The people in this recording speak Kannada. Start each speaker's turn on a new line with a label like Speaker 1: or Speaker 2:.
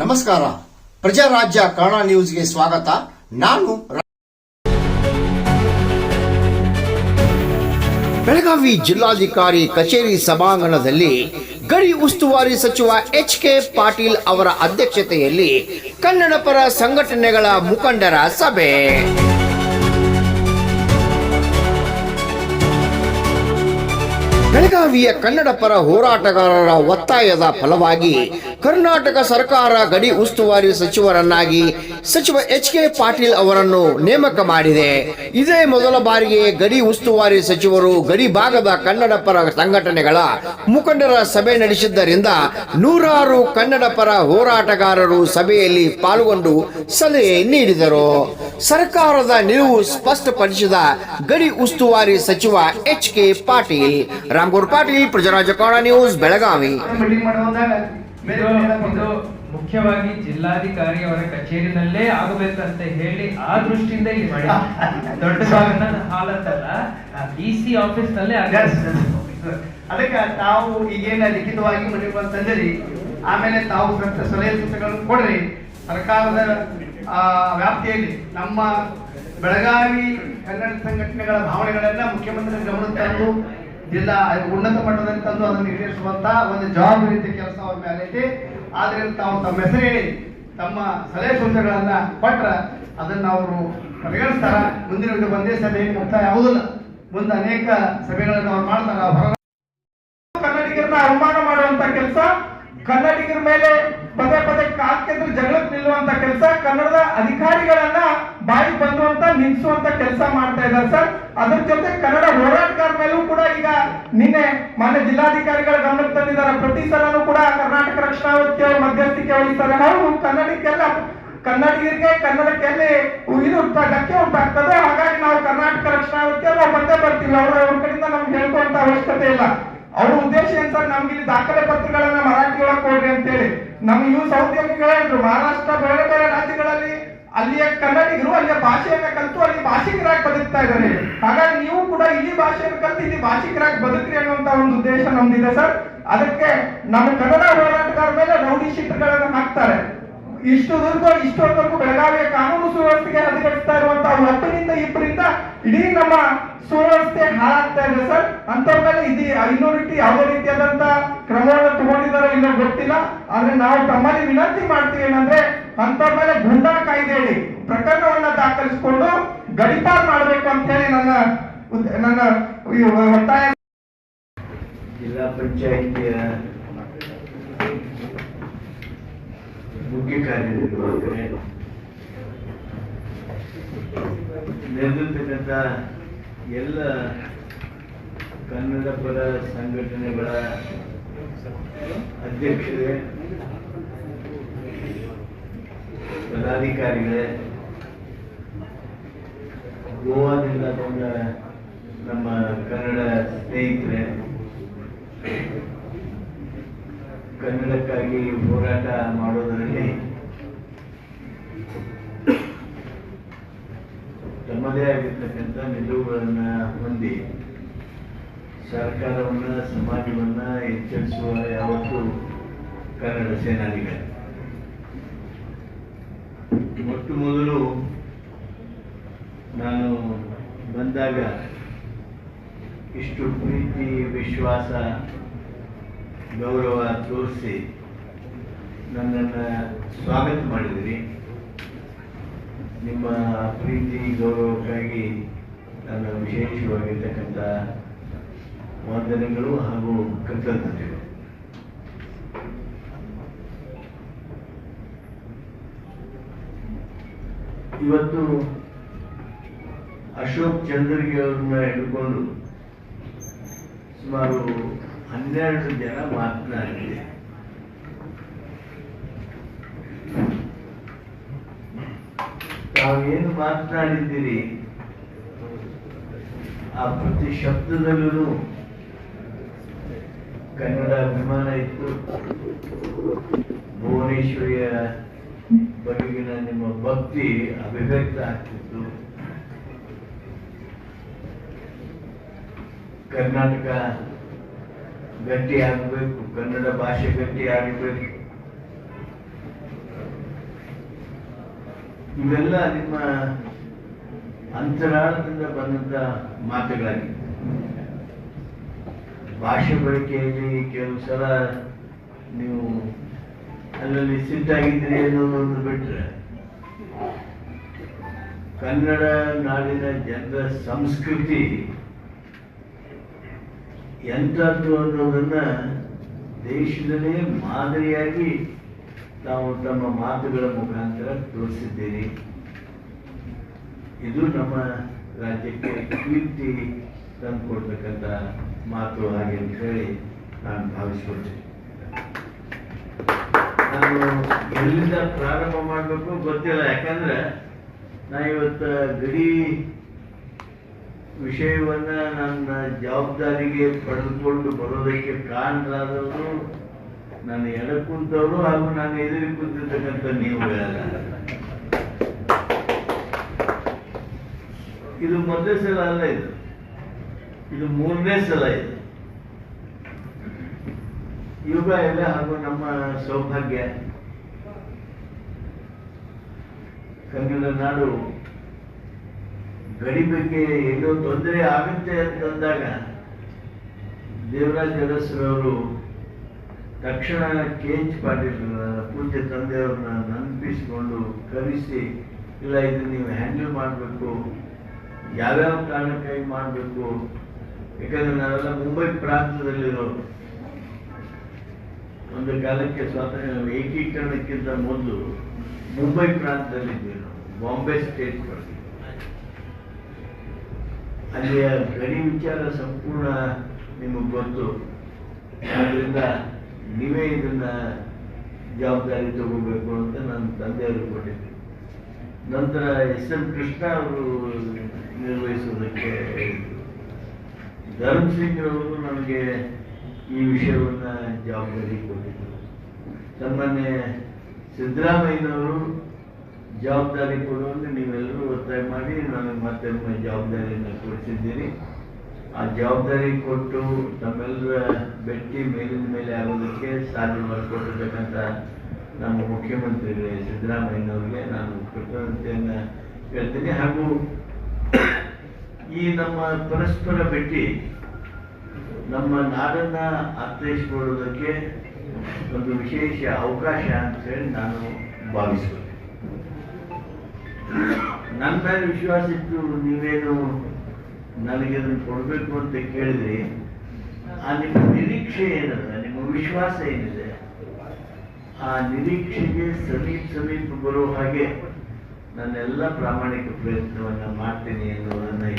Speaker 1: ನಮಸ್ಕಾರ. ಪ್ರಜಾರಾಜ್ಯ ಕನ್ನಡ ನ್ಯೂಸ್ಗೆ ಸ್ವಾಗತ. ನಾನು ಬೆಳಗಾವಿ ಜಿಲ್ಲಾಧಿಕಾರಿ ಕಚೇರಿ ಸಭಾಂಗಣದಲ್ಲಿ ಗಡಿ ಉಸ್ತುವಾರಿ ಸಚಿವ ಎಚ್ ಕೆ ಪಾಟೀಲ್ ಅವರ ಅಧ್ಯಕ್ಷತೆಯಲ್ಲಿ ಕನ್ನಡ ಪರ ಸಂಘಟನೆಗಳ ಮುಖಂಡರ ಸಭೆ. ಬೆಳಗಾವಿಯ ಕನ್ನಡ ಪರ ಹೋರಾಟಗಾರರ ಒತ್ತಾಯದ ಫಲವಾಗಿ ಕರ್ನಾಟಕ ಸರ್ಕಾರ ಗಡಿ ಉಸ್ತುವಾರಿ ಸಚಿವರನ್ನಾಗಿ ಸಚಿವ ಎಚ್ ಕೆ ಪಾಟೀಲ್ ಅವರನ್ನು ನೇಮಕ ಮಾಡಿದೆ. ಇದೇ ಮೊದಲ ಬಾರಿಗೆ ಗಡಿ ಉಸ್ತುವಾರಿ ಸಚಿವರು ಗಡಿ ಭಾಗದ ಕನ್ನಡ ಪರ ಸಂಘಟನೆಗಳ ಮುಖಂಡರ ಸಭೆ ನಡೆಸಿದ್ದರಿಂದ ನೂರಾರು ಕನ್ನಡ ಪರ ಹೋರಾಟಗಾರರು ಸಭೆಯಲ್ಲಿ ಪಾಲ್ಗೊಂಡು ಸಲಹೆ ನೀಡಿದರು. ಸರ್ಕಾರದ ನಿಲುವು ಸ್ಪಷ್ಟಪಡಿಸಿದ ಗಡಿ ಉಸ್ತುವಾರಿ ಸಚಿವ ಎಚ್ ಕೆ ಪಾಟೀಲ್ ರಾಮ್ಗೌಡ್ ಪಾಟೀಲ್ ಪ್ರಜರಾಜ ಕನ್ನಡ ನ್ಯೂಸ್ ಬೆಳಗಾವಿ
Speaker 2: ಮುಖ್ಯವಾಗಿ ಜಿಲ್ಲಾಧಿಕಾರಿ ಅವರ ಕಚೇರಿನಲ್ಲೇ ಆಗಬೇಕಂತ ಹೇಳಿ ಆ ದೃಷ್ಟಿಯಿಂದ ಇಲ್ಲಿ ಮಾಡಿ ದೊಡ್ಡ ಭಾಗನ ಹಾಲತ್ತಲ್ಲ ಡಿ ಸಿ ಆಫೀಸ್ ನಲ್ಲೇ
Speaker 3: ಅದಕ್ಕೆ ತಾವು ಈಗೇನ ಲಿಖಿತವಾಗಿ ಮನೆಗೆ ಬಂತಂದಿರಿ ಆಮೇಲೆ ತಾವು ಸಲಹೆ ಸೂಚನೆಗಳನ್ನು ಕೊಡ್ರಿ. ಸರ್ಕಾರದ ಆ, ವ್ಯಾಪ್ತಿಯಲ್ಲಿ ನಮ್ಮ ಬೆಳಗಾವಿ ಕನ್ನಡ ಸಂಘಟನೆಗಳ ಭಾವನೆಗಳನ್ನ ಮುಖ್ಯಮಂತ್ರಿ ಗಮನ ತಂದು ಜಿಲ್ಲಾ ಉನ್ನತ ಮಟ್ಟದಲ್ಲಿ ತಂದು ಅದನ್ನು ಈಡೇರಿಸುವಂತ ಒಂದು ಜವಾಬ್ದಾರಿ ಕೆಲಸ ಅವ್ರ ಮೇಲೆ ಐತಿ. ಆದ್ರಿಂದ ತಾವು ತಮ್ಮ ಹೆಸರು ಹೇಳಿ, ತಮ್ಮ ಸಲಹೆ ಸೂಚನೆಗಳನ್ನ ಕೊಟ್ರ ಅದನ್ನ ಅವರು ಪರಿಗಣಿಸ್ತಾರ. ಮುಂದಿನ ಒಂದು ಒಂದೇ ಸಭೆ ಮುಕ್ತಾಯ ಯಾವುದಿಲ್ಲ ಮುಂದೆ ಅನೇಕ ಸಭೆಗಳನ್ನು ಅವ್ರು ಮಾಡ್ತಾರ. ಹೊರ
Speaker 4: ಕನ್ನಡಿಗರನ್ನ ಅವಮಾನ ಮಾಡುವಂತ ಕೆಲಸ, ಕನ್ನಡಿಗರ ಮೇಲೆ ಪದೇ ಪದೇ ಕಾಲ್ಕೆದ್ರು ಜಗಳಕ್ಕೆ ನಿಲ್ಲುವಂತ ಕೆಲಸ, ಕನ್ನಡದ ಅಧಿಕಾರಿಗಳನ್ನ ಬಾಯಿ ಬಂದುವಂತ ನಿಲ್ಸುವಂತ ಕೆಲಸ ಮಾಡ್ತಾ ಇದ್ದಾರೆ ಸರ್. ಅದ್ರ ಜೊತೆ ಕನ್ನಡ ಹೋರಾಟಗಾರ ಮೇಲೂ ಕೂಡ ಈಗ ನಿನ್ನೆ ಮಾನ್ಯ ಜಿಲ್ಲಾಧಿಕಾರಿಗಳ ಗಮನಕ್ಕೆ ತಂದಿದ್ದಾರೆ. ಪ್ರತಿ ಸಲನೂ ಕೂಡ ಕರ್ನಾಟಕ ರಕ್ಷಣಾ ವೇದಿಕೆ ಮಧ್ಯಸ್ಥಿಕೆ ವಹಿಸ್ತಾರೆ. ನಾವು ಕನ್ನಡಕ್ಕೆಲ್ಲ ಕನ್ನಡಿಗರಿಗೆ ಕನ್ನಡಕ್ಕೆ ಇದು ಧಕ್ಕೆ ಉಂಟಾಗ್ತದೆ. ಹಾಗಾಗಿ ನಾವು ಕರ್ನಾಟಕ ರಕ್ಷಣಾ ವೇದಿಕೆ ನಾವು ಬಂದೇ ಬರ್ತೀವಿ ಅವ್ರ ಅವ್ರ ಕಡೆಯಿಂದ ನಮ್ಗೆ ಹೇಳ್ಕೊಂತ ಅವಶ್ಯಕತೆ ಇಲ್ಲ. ಅವ್ರ ಉದ್ದೇಶ ಏನ್ ಸರ್? ನಮ್ಗೆ ಇಲ್ಲಿ ದಾಖಲೆ ಪತ್ರಗಳನ್ನ ಮರಾಠಿ ಒಳಗೆ ಕೊಡ್ರಿ ಅಂತೇಳಿ. ನಮ್ಗೆ ಇವು ಸೌದ್ಯೋಗಿಗಳು ಹೇಳಿದ್ರು. ಮಹಾರಾಷ್ಟ್ರ, ಬೇರೆ ಬೇರೆ ರಾಜ್ಯಗಳಲ್ಲಿ ಅಲ್ಲಿಯ ಕನ್ನಡಿಗರು, ಅಲ್ಲಿಯ ಭಾಷೆಯನ್ನ ಕಲಿತು ಅಲ್ಲಿ ಭಾಷಿಕರಾಗಿ ಬದುಕ್ತಾ ಇದ್ದಾರೆ. ಹಾಗಾಗಿ ನೀವು ಕೂಡ ಇಲ್ಲಿ ಭಾಷೆಯನ್ನು ಕಲಿತು, ಇಲ್ಲಿ ಭಾಷಿಕರಾಗಿ ಬದುಕ್ರಿ ಅನ್ನುವಂತ ಒಂದು ಉದ್ದೇಶ ನಮ್ದಿದೆ ಸರ್. ಅದಕ್ಕೆ ನಮ್ಮ ಕನ್ನಡ ಹೋರಾಟಗಾರ ಮೇಲೆ ರೌಡಿ ಶೀಟ್ಗಳನ್ನು ಹಾಕ್ತಾರೆ. ಇಷ್ಟು ದುರ್ಗ, ಇಷ್ಟೊತ್ತವರೆಗೂ ಬೆಳಗಾವಿಯ ಕಾನೂನು ಸುವ್ಯವಸ್ಥೆಗೆ ಹದಗೆಡಿಸ್ತಾ ಇರುವಂತ ಒಬ್ಬರಿಂದ ಇಬ್ಬರಿಂದ ಇಡೀ ನಮ್ಮ ಸುವ್ಯವಸ್ಥೆ ಹಾಳಾಗ್ತಾ ಇದೆ ಸರ್. ಅಂತವ್ರ ಮೇಲೆ ಇದು ರೀತಿ ಯಾವುದೇ ರೀತಿಯಾದಂತ ಕ್ರಮಗಳನ್ನು ತಗೊಂಡಿದಾರೋ ಇಲ್ಲ ಗೊತ್ತಿಲ್ಲ. ಆದ್ರೆ ನಾವು ತಮ್ಮಲ್ಲಿ ವಿನಂತಿ ಮಾಡ್ತೀವಿ ಏನಂದ್ರೆ ಅಂತವ್ರ ಮೇಲೆ ಗುಂಡಾ ಕಾಯ್ದೆಯಡಿ ಪ್ರಕರಣವನ್ನ ದಾಖಲಿಸಿಕೊಂಡು ಗಡಿಪಾರ್ ಮಾಡಬೇಕು ಅಂತ ಹೇಳಿ ನನ್ನ ನನ್ನ ಒತ್ತಾಯ
Speaker 5: ಜಿಲ್ಲಾ ಪಂಚಾಯಿತಿಯ ಮುಖ್ಯ ಕಾರ್ಯನಿರ್ವಾಹಕರೇ ನೆರೆದಿರ್ತಕ್ಕಂಥ ಎಲ್ಲ ಕನ್ನಡ ಪರ ಸಂಘಟನೆಗಳ ಅಧ್ಯಕ್ಷರೇ ಪದಾಧಿಕಾರಿಗಳೇ, ಗೋವಾದಿಂದ ಬಂದ ನಮ್ಮ ಕನ್ನಡ ಸ್ನೇಹಿತರೆ, ಕನ್ನಡಕ್ಕಾಗಿ ಹೋರಾಟ ಮಾಡೋದರಲ್ಲಿ ತಮ್ಮದೇ ಆಗಿರ್ತಕ್ಕಂಥ ನಿಲುವುಗಳನ್ನ ಹೊಂದಿ, ಸರ್ಕಾರವನ್ನ, ಸಮಾಜವನ್ನ ಎಚ್ಚರಿಸುವ ಯಾವತ್ತೂ ಕನ್ನಡ ಸೇನಾನಿಗಳು ಮೊಟ್ಟ ಮೊದಲು ನಾನು ಬಂದಾಗ ಇಷ್ಟು ಪ್ರೀತಿ, ವಿಶ್ವಾಸ, ಗೌರವ ತೋರಿಸಿ ನನ್ನನ್ನು ಸ್ವಾಗತ ಮಾಡಿದಿರಿ ನಿಮ್ಮ ಪ್ರೀತಿ, ಗೌರವಕ್ಕಾಗಿ ನನ್ನ ವಿಶೇಷವಾಗಿರ್ತಕ್ಕಂಥ ವಂದನೆಗಳು ಹಾಗೂ ಕೃತಜ್ಞತೆಗಳು. ಇವತ್ತು ಅಶೋಕ್ ಚಂದ್ರಗೆ ಅವ್ರನ್ನ ಹಿಡ್ಕೊಂಡು ಸುಮಾರು ಹನ್ನೆರಡು ಜನ ಮಾತನಾಡಿದೆ ತಾವೇನು ಮಾತನಾಡಿದ್ದೀರಿ? ಆ ಪ್ರತಿ ಶಬ್ದದಲ್ಲೂ ಕನ್ನಡ ಅಭಿಮಾನ ಇತ್ತು. ಭುವನೇಶ್ವರಿಯ ಬಗೆಗಿನ ನಿಮ್ಮ ಭಕ್ತಿ ಅಭಿವ್ಯಕ್ತ ಆಗ್ತಿತ್ತು. ಕರ್ನಾಟಕ ಗಟ್ಟಿ ಆಗಬೇಕು ಕನ್ನಡ ಭಾಷೆ ಗಟ್ಟಿ ಆಗಬೇಕು ಇವೆಲ್ಲ ನಿಮ್ಮ ಅಂತರಾಳದಿಂದ ಬಂದಂತ ಮಾತುಗಳಾಗಿವೆ. ಭಾಷೆ ಬಳಕೆಯಲ್ಲಿ ಕೆಲವು ಸಲ ನೀವು ಅಲ್ಲಲ್ಲಿ ಸಿಟ್ಟಾಗಿದ್ದೀರಿ ಅನ್ನೋದೊಂದು ಬಿಟ್ರೆ, ಕನ್ನಡ ನಾಡಿನ ಜನರ ಸಂಸ್ಕೃತಿ ಎಂಥದ್ದು ಅನ್ನೋದನ್ನು ದೇಶದಲ್ಲೇ ಮಾದರಿಯಾಗಿ ತಾವು ತಮ್ಮ ಮಾತುಗಳ ಮುಖಾಂತರ ತೋರಿಸಿದ್ದೀರಿ ಇದು ನಮ್ಮ ರಾಜ್ಯಕ್ಕೆ ಕೀರ್ತಿ ತಂದುಕೊಡ್ತಕ್ಕಂಥ ಮಾತು ಹಾಗೆ ಅಂತ ಹೇಳಿ ನಾನು ಭಾವಿಸ್ಕೊಳ್ತೀನಿ. ನಾನು ಎಲ್ಲಿಂದ ಪ್ರಾರಂಭ ಮಾಡಬೇಕು ಗೊತ್ತಿಲ್ಲ, ಯಾಕಂದ್ರೆ ನಾ ಇವತ್ತು ಗಡಿ ವಿಷಯವನ್ನ ನನ್ನ ಜವಾಬ್ದಾರಿಗೆ ಪಡೆದುಕೊಂಡು ಬರೋದಕ್ಕೆ ಕಾರಣರಾದವರು ನನ್ನ ಎಡ ಕುಂತವರು ಹಾಗೂ ನಾನು ಎದುರು ಕುಂತಿರ್ತಕ್ಕಂಥ ನೀವುಗಳೆಲ್ಲ ಇದು ಮೊದಲೇ ಸಲ ಅಲ್ಲ ಇದು. ಇದು ಮೂರನೇ ಸಲ ಇದು. ಯುಗ ಎಲ್ಲ ಹಾಗೂ ನಮ್ಮ ಸೌಭಾಗ್ಯ. ಕನ್ನಡ ನಾಡು ಗಡಿ ಬಗ್ಗೆ ಏನೋ ತೊಂದರೆ ಆಗುತ್ತೆ ಅಂತಂದಾಗ ದೇವರಾಜ್ ಅರಸರವರು ತಕ್ಷಣ ಕೆ ಎಚ್ ಪಾಟೀಲ್ ಪೂಜ್ಯ ತಂದೆಯವ್ರನ್ನ ನೆನಪಿಸಿಕೊಂಡು ಕರೆಸಿ, ಇಲ್ಲ, ಇದು ನೀವು ಹ್ಯಾಂಡಲ್ ಮಾಡಬೇಕು, ಯಾವ್ಯಾವ ಕಾರಣಕ್ಕಾಗಿ ಮಾಡಬೇಕು, ಯಾಕಂದ್ರೆ ನಾವೆಲ್ಲ ಮುಂಬೈ ಪ್ರಾಂತದಲ್ಲಿರೋರು ಒಂದು ಕಾಲಕ್ಕೆ ಸ್ವಾತಂತ್ರ್ಯ, ಏಕೀಕರಣಕ್ಕಿಂತ ಮೊದಲು ಮುಂಬೈ ಪ್ರಾಂತದಲ್ಲಿದ್ವಿ ನಾವು, ಬಾಂಬೆ ಸ್ಟೇಟ್ ಬರ್ತೀವಿ ಅಲ್ಲಿಯ ಗಡಿ ವಿಚಾರ ಸಂಪೂರ್ಣ ನಿಮಗೆ ಗೊತ್ತು. ಆದ್ದರಿಂದ ನೀವೇ ಇದನ್ನ ಜವಾಬ್ದಾರಿ ತಗೋಬೇಕು ಅಂತ ನನ್ನ ತಂದೆಯವರು ಕೊಟ್ಟಿದ್ದೆ ನಂತರ ಎಸ್ ಎಂ ಕೃಷ್ಣ ಅವರು ನಿರ್ವಹಿಸೋದಕ್ಕೆ ಧರ್ಮ್ ಸಿಂಗ್ ಅವರು ನನಗೆ ಈ ವಿಷಯವನ್ನ ಜವಾಬ್ದಾರಿ ಕೊಟ್ಟಿದ್ದರು. ತಮ್ಮನ್ನೇ ಸಿದ್ದರಾಮಯ್ಯನವರು ಜವಾಬ್ದಾರಿ ಕೊಡುವಂತೆ ನೀವೆಲ್ಲರೂ ಒತ್ತಾಯ ಮಾಡಿ ನನಗೆ ಮತ್ತೆ ಜವಾಬ್ದಾರಿಯನ್ನು ಕೊಡಿಸಿದ್ದೀರಿ ಆ ಜವಾಬ್ದಾರಿ ಕೊಟ್ಟು ತಮ್ಮೆಲ್ಲರ ಬೆಟ್ಟಿ ಮೇಲಿನ ಮೇಲೆ ಆಗೋದಕ್ಕೆ ಸಾಧ್ಯ ಮಾಡಿಕೊಟ್ಟಿರ್ತಕ್ಕಂಥ ನಮ್ಮ ಮುಖ್ಯಮಂತ್ರಿ ಸಿದ್ದರಾಮಯ್ಯನವರಿಗೆ ನಾನು ಕೃತಜ್ಞತೆಯನ್ನು ಹೇಳ್ತೀನಿ. ಹಾಗೂ ಈ ನಮ್ಮ ಪರಸ್ಪರ ಭೇಟಿ ನಮ್ಮ ನಾಡನ್ನ ಅರ್ಥೈಸಿಕೊಳ್ಳೋದಕ್ಕೆ ಒಂದು ವಿಶೇಷ ಅವಕಾಶ ಅಂತ ಹೇಳಿ ನಾನು ಭಾವಿಸುತ್ತೇನೆ. ನನ್ನ ಮೇಲೆ ವಿಶ್ವಾಸ ಇಟ್ಟು ನೀವೇನು ನನಗೆ ಅದನ್ನು ಕೊಡಬೇಕು ಅಂತ ಕೇಳಿದ್ರಿ, ಆ ನಿಮ್ಮ ನಿರೀಕ್ಷೆ ಏನದ ನಿಮ್ಮ ವಿಶ್ವಾಸ ಏನಿದೆ? ಆ ನಿರೀಕ್ಷೆಗೆ ಸಮೀಪ ಸಮೀಪ ಬರೋ ಹಾಗೆ ನನ್ನೆಲ್ಲ ಪ್ರಾಮಾಣಿಕ ಪ್ರಯತ್ನವನ್ನು ಮಾಡ್ತೀನಿ ಎನ್ನುವುದನ್ನು ಈ